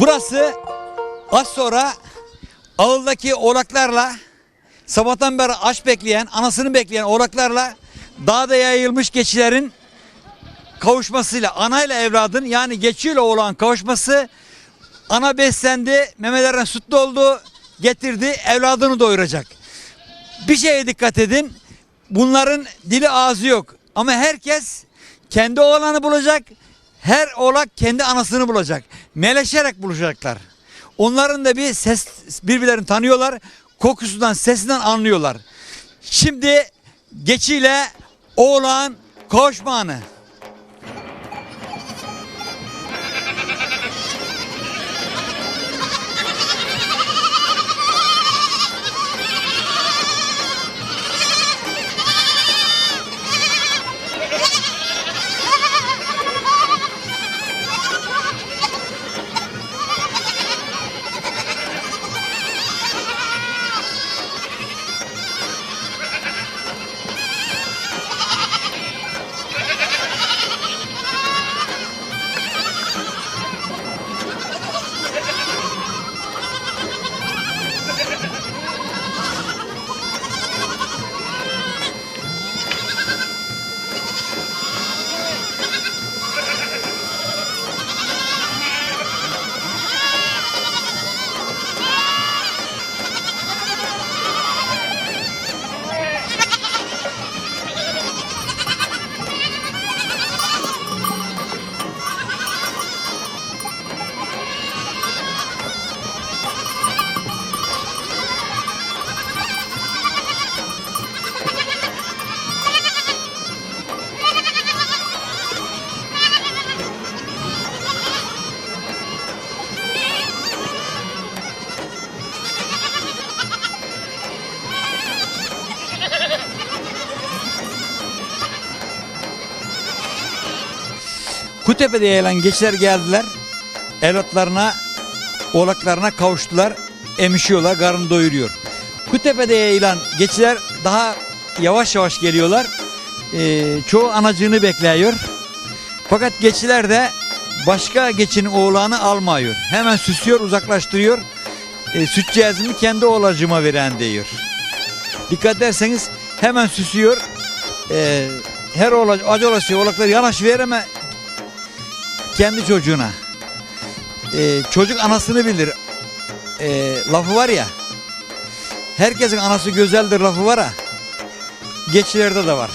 Burası az sonra ağıldaki oğlaklarla sabahtan beri aç bekleyen, anasını bekleyen oğlaklarla dağda yayılmış geçilerin kavuşmasıyla, anayla evladın yani geçiyle olan kavuşması ana beslendi, memelerden sütlü oldu, getirdi, evladını doyuracak. Bir şeye dikkat edin, bunların dili ağzı yok ama herkes kendi oğlanı bulacak, her oğlak kendi anasını bulacak. Meleşerek bulacaklar. Onların da bir ses birbirlerini tanıyorlar. Kokusundan, sesinden anlıyorlar. Şimdi geçiyle oğlan kavuşma Kutepe'de yayılan geçiler geldiler. Evlatlarına, oğlaklarına kavuştular. Emişiyorlar, karnını doyuruyor. Kutepe'de yayılan geçiler daha yavaş yavaş geliyorlar. Ee, çoğu anacığını bekliyor. Fakat geçiler de başka geçinin oğlanı almıyor. Hemen süsüyor, uzaklaştırıyor. E, süt cihazımı kendi oğlacıma veren diyor. Dikkat ederseniz hemen süsüyor. E, her oğlac, acı olası oğlakları yanaş vereme kendi çocuğuna. Ee, çocuk anasını bilir. Ee, lafı var ya. Herkesin anası güzeldir lafı var ha. Geçilerde de var.